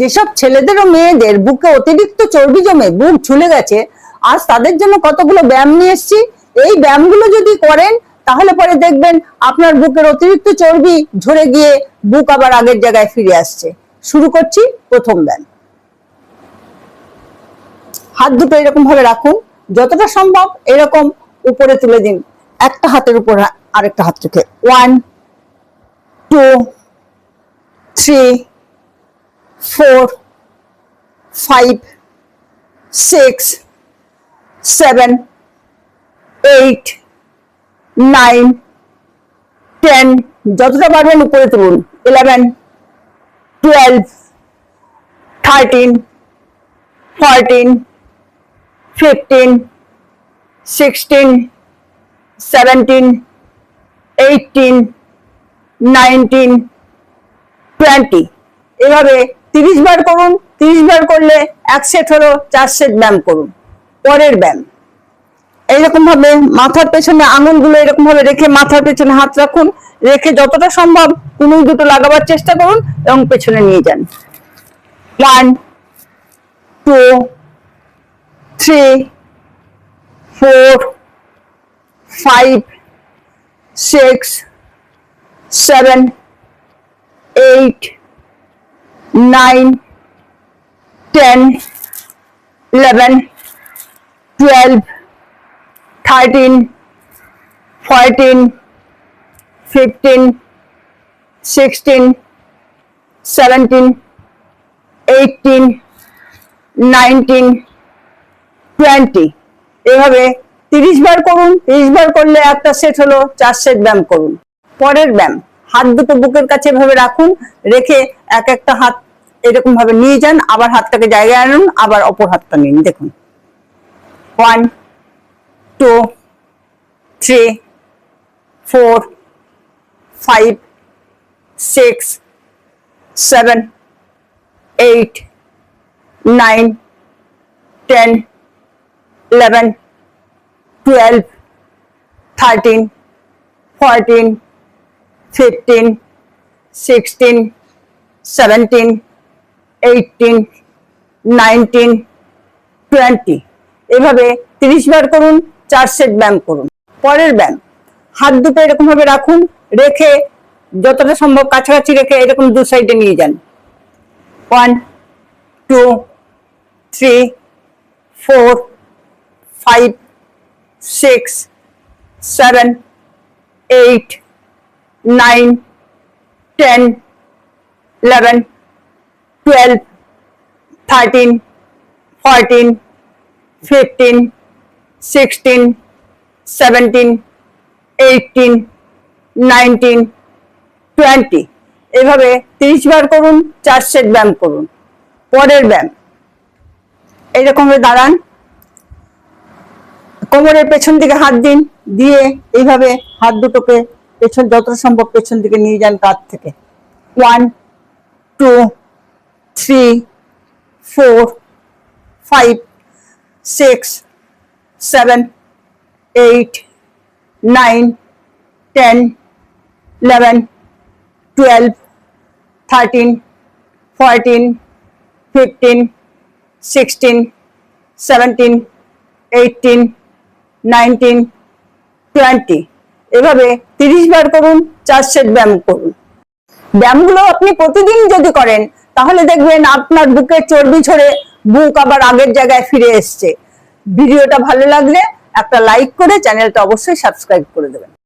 যেসব ছেলেদের ও মেয়েদের বুকে অতিরিক্ত চর্বি জমে বুক ঝুলে গেছে, আজ তাদের জন্য কতগুলো ব্যায়াম নিয়ে এসেছি? এই ব্যায়ামগুলো যদি করেন, তাহলে পরে দেখবেন আপনার বুকের অতিরিক্ত চর্বি ঝরে গিয়ে বুক আবার আগের জায়গায় ফিরে আসছে। শুরু করছি প্রথম ব্যায়াম। হাত দুটো এরকম ভাবে রাখুন, যতটা সম্ভব এরকম উপরে তুলে দিন। একটা হাতের উপর আরেকটা হাত রেখে। One two three four, five, six, seven, eight, nine, ten, যতটা পারবেন উপরে তুলুন। Eleven twelve thirteen fourteen fifteen sixteen seventeen eighteen nineteen twenty এভাবে তিরিশ বার করুন, তিরিশ বার করলে এক সেট হলো চার সেট ব্যায়াম করুন, পরের ব্যায়াম। এইরকম ভাবে মাথার পেছনে আঙুলগুলো এরকম ভাবে রেখে মাথার পেছনে হাত রাখুন, রেখে যতটা সম্ভব কুনুই দুটো লাগাবার চেষ্টা করুন এবং পেছনে নিয়ে যান। One two three four five six seven eight 9 10 11 12 13 14 15 16 17 18 19 20 এভাবে 30 বার করুন 30 বার করলে একটা সেট হলো, চার সেট ব্যায়াম করুন। পরের ব্যায়াম। হাত দুটো বুকের কাছে এভাবে রাখুন, রেখে এক একটা হাত এরকম ভাবে নিয়ে যান, আবার হাতটাকে জায়গায় আনুন, আবার অপর হাতটা নিন। দেখুন। One two three four five six seven eight nine ten eleven twelve thirteen fourteen fifteen sixteen seventeen eighteen nineteen twenty এভাবে তিরিশ বার করুন চার সেট ব্যায়াম করুন। পরের ব্যায়াম, হাত দুটো এরকম ভাবে রাখুন, রেখে যতটা সম্ভব কাছাকাছি রেখে এরকম দু সাইডে নিয়ে যান। One two three four five six seven eight nine, ten, eleven, twelve, thirteen, fourteen, fifteen, sixteen, seventeen, eighteen, nineteen, twenty এভাবে তিরিশ বার করুন চার সেট ব্যায়াম করুন পরের ব্যায়াম এইরকম দাঁড়ান কোমরের পেছন দিকে হাত দিন দিয়ে এইভাবে হাত দুটোকে পেছন, যতটা সম্ভব পেছন দিকে নিয়ে যান কাঁধ থেকে। One two three four five six seven eight nine ten eleven twelve thirteen fourteen fifteen sixteen seventeen eighteen nineteen twenty এভাবে তিরিশ বার করুন, চার সেট ব্যায়াম করুন। ব্যায়ামগুলো আপনি প্রতিদিন যদি করেন, তাহলে দেখবেন আপনার বুকের চর্বি ছড়ে বুক আবার আগের জায়গায় ফিরে এসছে। ভিডিওটা ভালো লাগলে একটা লাইক করে চ্যানেলটা অবশ্যই সাবস্ক্রাইব করে দেবেন।